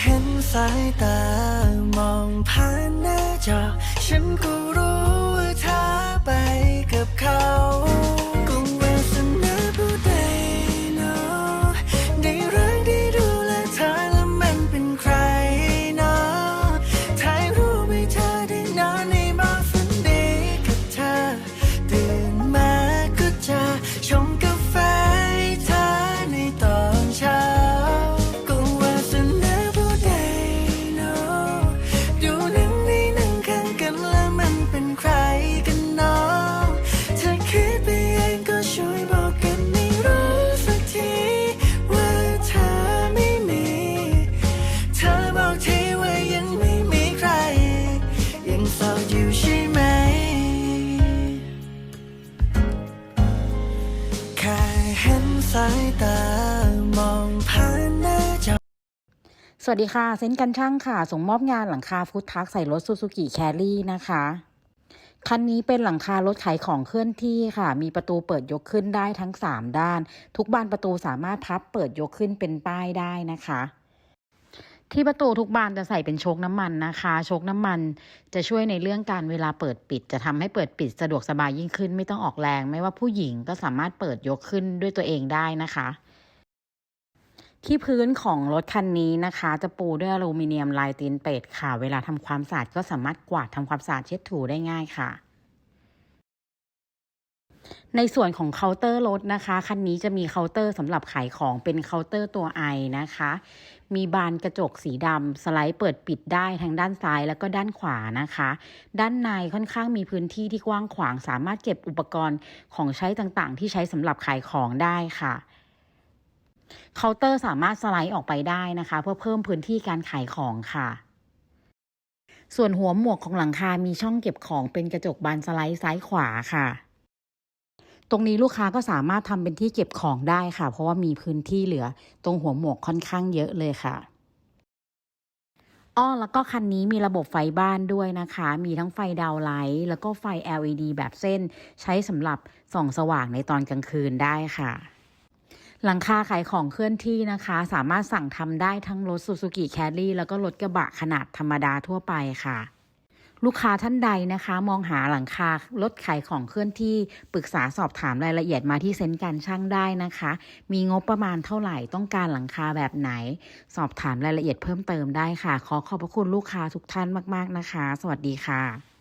เห็นสายตามองผ่านหน้าจอ ฉันก็รู้ อยู่ใช่ไหม แค่เห็นสายตามองผ่านหน้าจอสวัสดีค่ะ เซนกันช่างค่ะ ส่งมอบงานหลังคาฟุตทักใส่รถซูซูกิแครี่นะคะคันนี้เป็นหลังคารถขายของเคลื่อนที่ค่ะ มีประตูเปิดยกขึ้นได้ทั้ง 3 ด้าน ทุกบานประตูสามารถพับเปิดยกขึ้นเป็นป้ายได้นะคะ ที่ประตูทุกบานจะใส่เป็นโชคน้ำมันนะคะ โชคน้ำมันจะช่วยในเรื่องการเวลาเปิดปิด จะทำให้เปิดปิดสะดวกสบายยิ่งขึ้น ไม่ต้องออกแรง ไม่ว่าผู้หญิงก็สามารถเปิดยกขึ้นด้วยตัวเองได้นะคะ ที่พื้นของรถคันนี้นะคะ จะปูด้วยอลูมิเนียมลายตีนเป็ดค่ะ เวลาทำความสะอาดก็สามารถกวาดทำความสะอาดเช็ดถูได้ง่ายค่ะ ในส่วนของเคาน์เตอร์รถนะคะ คันนี้จะมีเคาน์เตอร์สำหรับขายของเป็นเคาน์เตอร์ตัวไอนะคะ มีบานกระจกสีดำสไลด์เปิดปิดได้ทั้งด้านซ้ายแล้วก็ด้านขวานะคะ ด้านในค่อนข้างมีพื้นที่ที่กว้างขวาง สามารถเก็บอุปกรณ์ของใช้ต่างๆ ที่ใช้สำหรับขายของได้ค่ะเคาน์เตอร์สามารถสไลด์ออกไปได้นะคะ เพื่อเพิ่มพื้นที่การขายของค่ะ ส่วนหัวหมวกของหลังคา มีช่องเก็บของเป็นกระจกบานสไลด์ซ้ายขวาค่ะ ตรงนี้ลูกค้าก็สามารถทำเป็นที่เก็บของได้ค่ะ เพราะว่ามีพื้นที่เหลือตรงหัวหมวกค่อนข้างเยอะเลยค่ะอ้อแล้วก็คันนี้มีระบบไฟบ้านด้วยนะคะ มีทั้งไฟดาวไลท์แล้วก็ไฟ LED แบบเส้น ใช้สำหรับส่องสว่างในตอนกลางคืนได้ค่ะ หลังคาขายของเคลื่อนที่นะคะ สามารถสั่งทำได้ทั้งรถ Suzuki Carry แล้วก็รถกระบะขนาดธรรมดาทั่วไปค่ะ ลูกค้าท่านใดนะคะ มองหาหลังคารถขายของเคลื่อนที่ปรึกษาสอบถามรายละเอียดมาที่เซ็นต์การช่างได้นะคะ มีงบประมาณเท่าไหร่ต้องการหลังคาแบบไหน สอบถามรายละเอียดเพิ่มเติมได้ค่ะ ขอขอบพระคุณลูกค้าทุกท่านมาก ๆนะคะ สวัสดีค่ะ